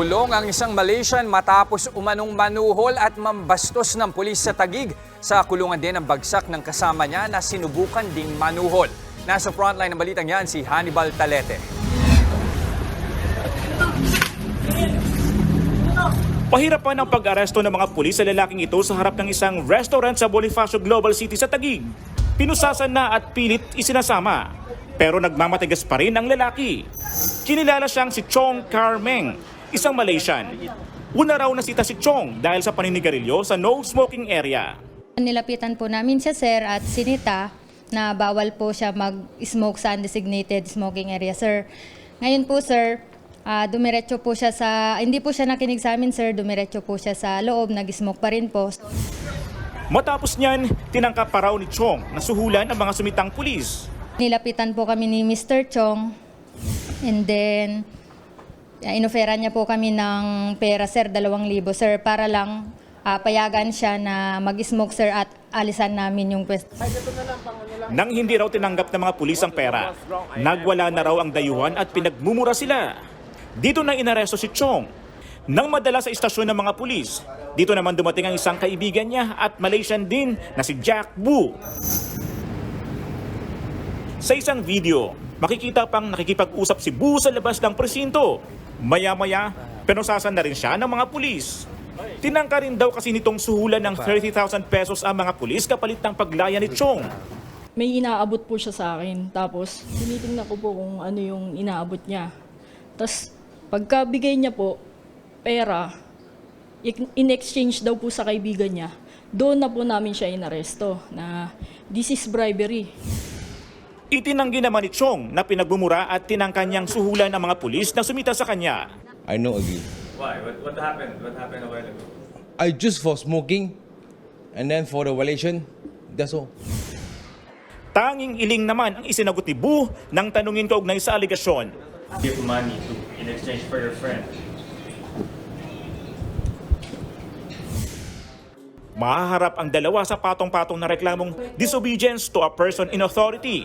Nakulong ang isang Malaysian matapos umanong manuhol at mambastos ng pulis sa Tagig. Sa kulungan din ang bagsak ng kasama niya na sinubukan ding manuhol. Nasa frontline ng balitang yan si Hannibal Talete. Pahirapan ang pag-aresto ng mga pulis sa lalaking ito sa harap ng isang restaurant sa Bonifacio Global City sa Taguig. Pinusasan na at pilit isinasama. Pero nagmamatigas pa rin ang lalaki. Kinilala siyang si Chong Carmeng, isang Malaysian. Una raw nasita si Chong dahil sa paninigarilyo sa no smoking area. Nilapitan po namin siya, sir, at sinita na bawal po siya mag-smoke sa undesignated smoking area, sir. Ngayon po, sir, ah, dumiretso po siya sa, hindi po siya nakinig sa amin, sir, dumiretso po siya sa loob, nag-smoke pa rin po. Matapos niyan, tinangka pa raw ni Chong na suhulan ng mga sumitang pulis. Nilapitan po kami ni Mr. Chong, and then, ah, inoferan niya po kami ng pera, sir, dalawang libo, sir, para lang ah, payagan siya na mag-smoke, sir, at alisan namin yung pwesto. Nang hindi raw tinanggap ng mga pulis ang pera, nagwala na raw ang dayuhan at pinagmumura sila. Dito na inaresto si Chong. Nang madala sa istasyon ng mga pulis, dito naman dumating ang isang kaibigan niya at Malaysian din na si Jack Bu. Sa isang video, makikita pang nakikipag-usap si Bu sa labas ng presinto. Maya-maya, penosasan na rin siya ng mga pulis. Tinangka rin daw kasi nitong suhulan ng 30,000 pesos ang mga pulis kapalit ng paglaya ni Chong. may inaabot po siya sa akin. Tapos, tinitingnan ko po kung ano yung inaabot niya. Tapos, pagkabigay niya po, pera, in- in-exchange daw po sa kaibigan niya, doon na po namin siya inaresto na this is bribery. Itinanggi naman ni Chong na pinagbumura at tinangka niyang suhulan ng mga pulis na sumita sa kanya. I no agree. Why? What, what happened? What happened a while ago? I just for smoking, and then for the violation, that's all. Tanging iling naman ang isinagot ni Bu nang tanungin kaugnay sa aligasyon. Give money to in exchange for your friend. Mahaharap ang dalawa sa patong-patong na reklamong disobedience to a person in authority,